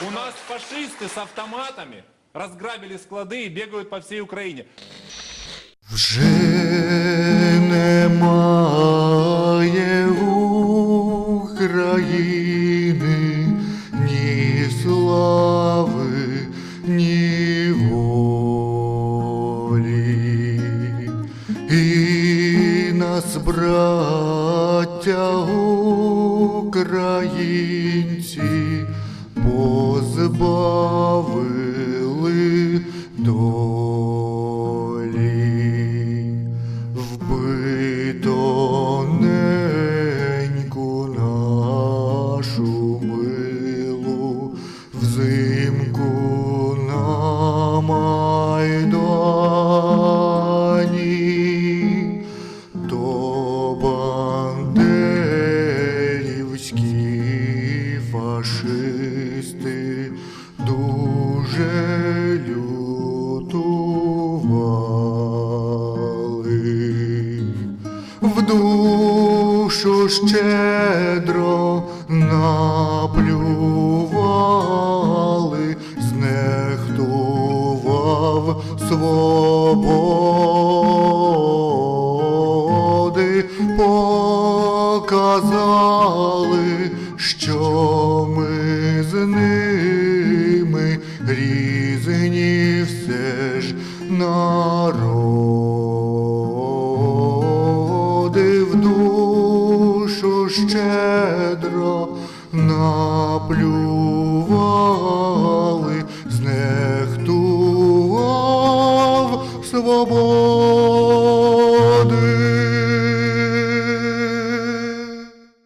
У нас фашисты с автоматами разграбили склады и бегают по всей Украине. Вже немає України ні слави, ні волі. І нас, браття українці, позбавили долі. Вбито нашу милу взимку на Майдані, то дуже лютували. В душу щедро наплювали, знехтував свободи, показали, що ними різні все ж народи в душу щедро наплювали, знехтував свободи.